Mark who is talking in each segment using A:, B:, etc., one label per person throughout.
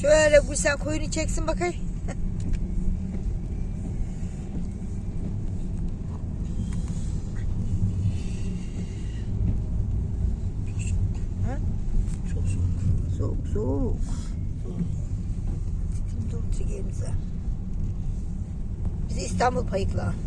A: Şöyle Gülsen koyunu çeksin bakayım.
B: Soğuk.
A: Soğuk soğuk. Dur çekeyimize. Bizi İstanbul payıkla.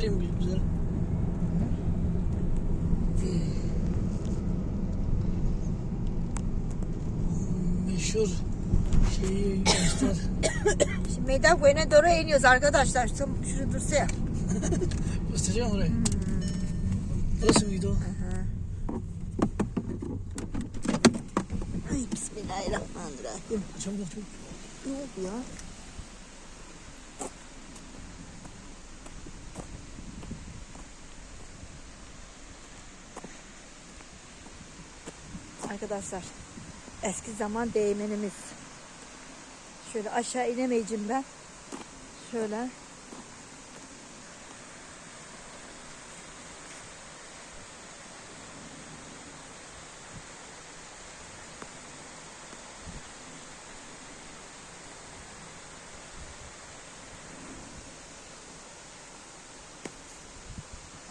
B: Göstereyim bir güzel. Meşhur şeyi göster.
A: Şimdi meydan koyuna doğru iniyoruz arkadaşlar. Tam şurada dursa ya.
B: Göstereceğim orayı. Burası mıydı o?
A: Ay bismillahirrahmanirrahim.
B: Çabuk çabuk.
A: Yok ya. Arkadaşlar eski zaman değmenimiz. Şöyle aşağı inemeyeceğim ben. Şöyle.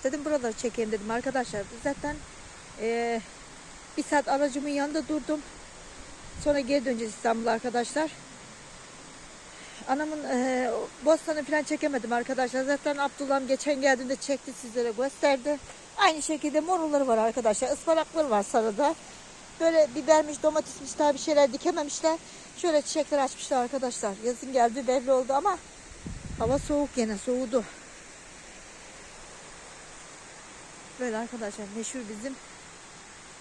A: Dedim buraları çekeyim dedim arkadaşlar. Zaten eee, bir saat aracımın yanında durdum. Sonra geri döneceğiz İstanbul'a arkadaşlar. Anamın eee bostanı falan çekemedim arkadaşlar. Zaten Abdullah'ım geçen geldiğinde çekti sizlere gösterdi. Aynı şekilde morulları var arkadaşlar. Ispanakları var sarıda. Böyle bibermiş, domatesmiş daha bir şeyler dikememişler. Şöyle çiçekler açmışlar arkadaşlar. Yazın geldi belli oldu ama hava soğuk yine soğudu. Böyle arkadaşlar meşhur bizim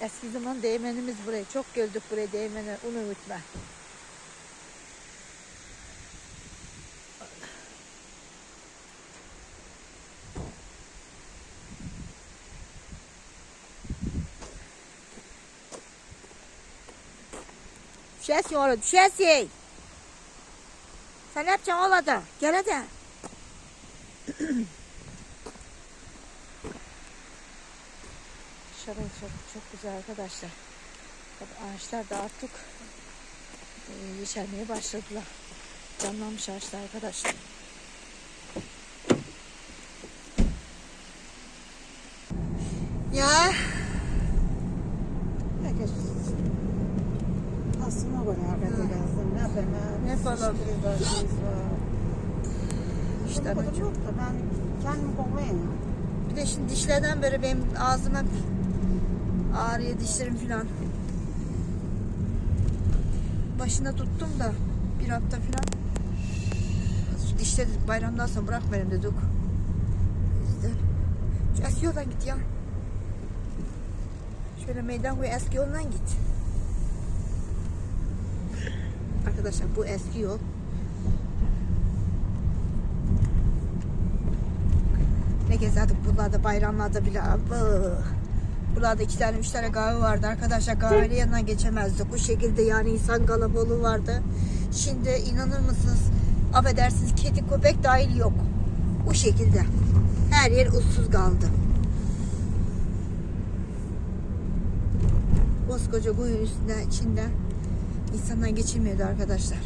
A: eski zaman değmenimiz buraya. Çok gördük buraya değmeni. Onu unutma. Düşersin orada düşersin. Sen ne yapacaksın da? Gel hadi. çok, çok güzel arkadaşlar. Tabii ağaçlar da artık e, yeşermeye başladılar. Canlanmış ağaçlar arkadaşlar. Ya. Herkes
C: Aslında de gezdim. Ne yapayım?
A: Ne
C: var.
A: işte
C: ben kendim kovayım.
A: Bir de şimdi dişlerden beri benim ağzım hep ağrıyor dişlerim filan. Başına tuttum da bir hafta filan. Şu dişleri bayramdan sonra bırak benim dedik. Eski yoldan git ya. Şöyle meydan koy eski yoldan git. Arkadaşlar bu eski yol. Ne gezerdik buralarda bayramlarda bile. Abı. Buralarda iki tane üç tane kahve vardı arkadaşlar kahveli yanından geçemezdik. Bu şekilde yani insan kalabalığı vardı. Şimdi inanır mısınız affedersiniz kedi köpek dahil yok. Bu şekilde. Her yer ussuz kaldı. Koskoca kuyunun üstünde içinde insanlar geçilmiyordu arkadaşlar.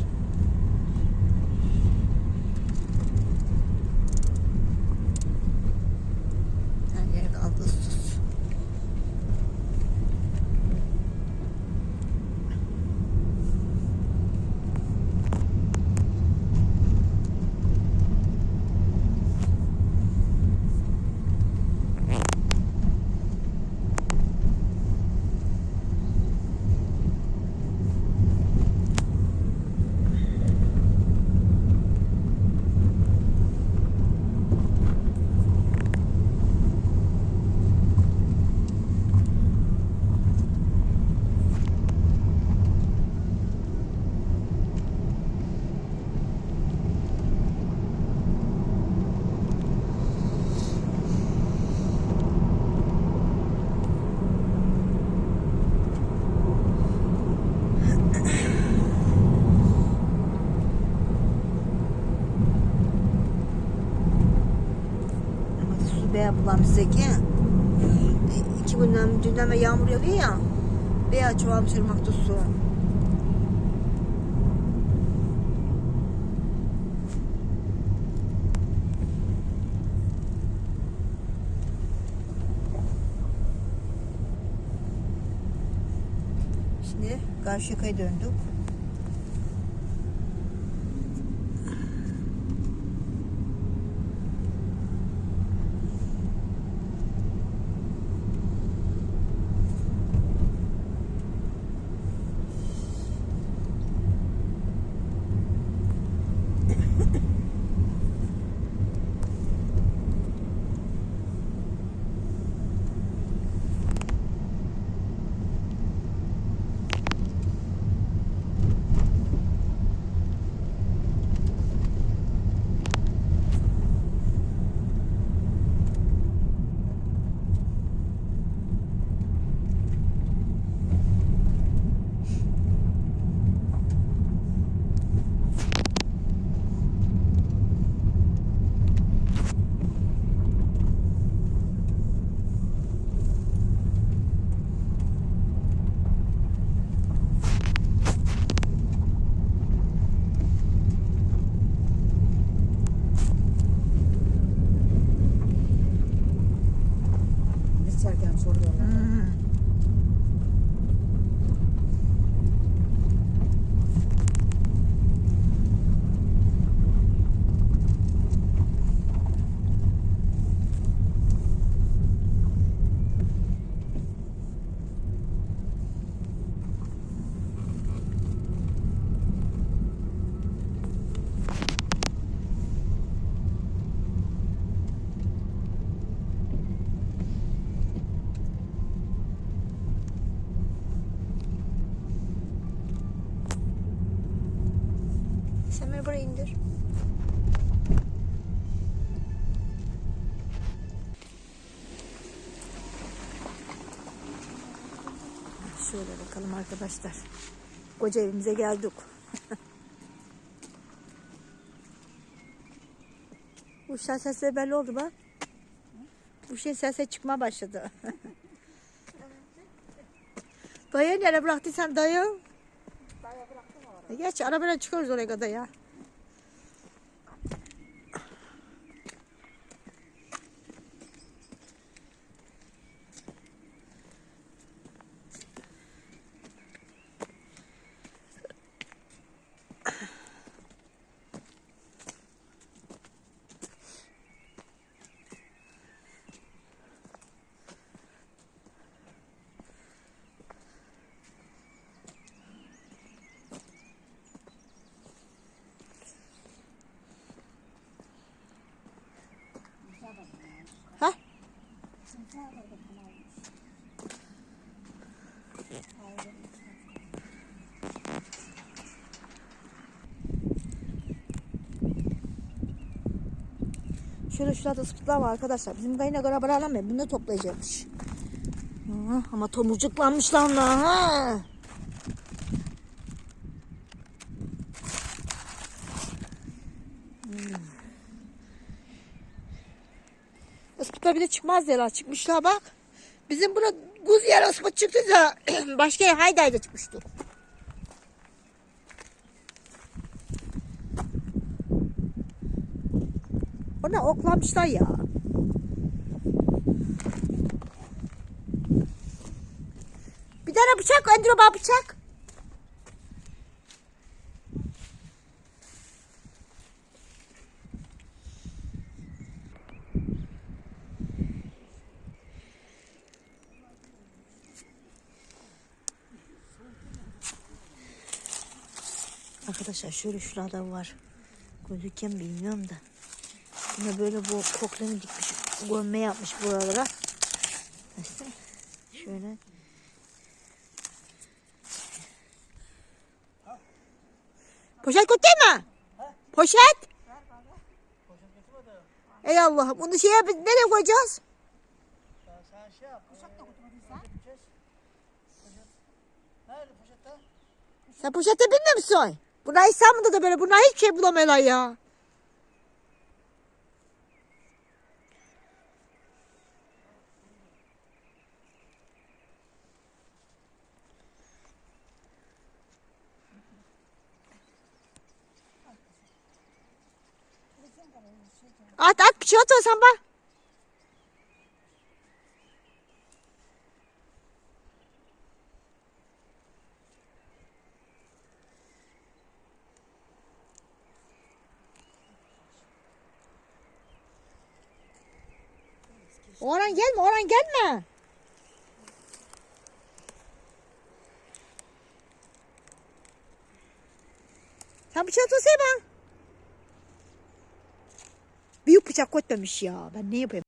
A: Veya bulamızdaki. E, iki günden, dünden ve yağmur yağıyor ya. Veya çoğalmış ırmakta su. Şimdi Karşıyaka'ya döndük.
C: 夏
A: 天出去了 Şöyle bakalım arkadaşlar. Koca evimize geldik. Uşağın sesleri belli oldu bak. Uşağın sesi çıkmaya başladı. dayı nereye bıraktıysan dayı? E Geç arabayla çıkıyoruz oraya kadar ya. Şöyle şurada ıspıtlar var arkadaşlar. Bizim kayına göre bırakamıyor. Bunu toplayacakmış. Ha, ama tomurcuklanmışlar onlar ha. Ispıtlar bir de çıkmaz diyorlar. Çıkmışlar bak. Bizim guz yer ıspıt çıktı da başka haydayda çıkmıştı. Oklamışlar ya. Bir tane bıçak, Endro bana bıçak. Arkadaşlar şöyle şurada var. Gözüken bilmiyorum da. Yine böyle bu koklarını dikmiş. Gömme yapmış buralara. İşte şöyle. Poşet koyayım mı? Poşet. Ey Allah'ım. Bunu şeye biz nereye koyacağız?
B: Sen şey yap. Poşet de götürmediysen. Nerede poşette?
A: Sen poşete bilmiyor musun? Bunlar İstanbul'da da böyle. Bunlar hiçbir şey bulamıyorlar ya. At at bir şey at sen bak. Orhan gelme, Orhan gelme. Sen bıçağı tutsana bana. Büyük bıçak koymamış ya. Ben ne yapayım?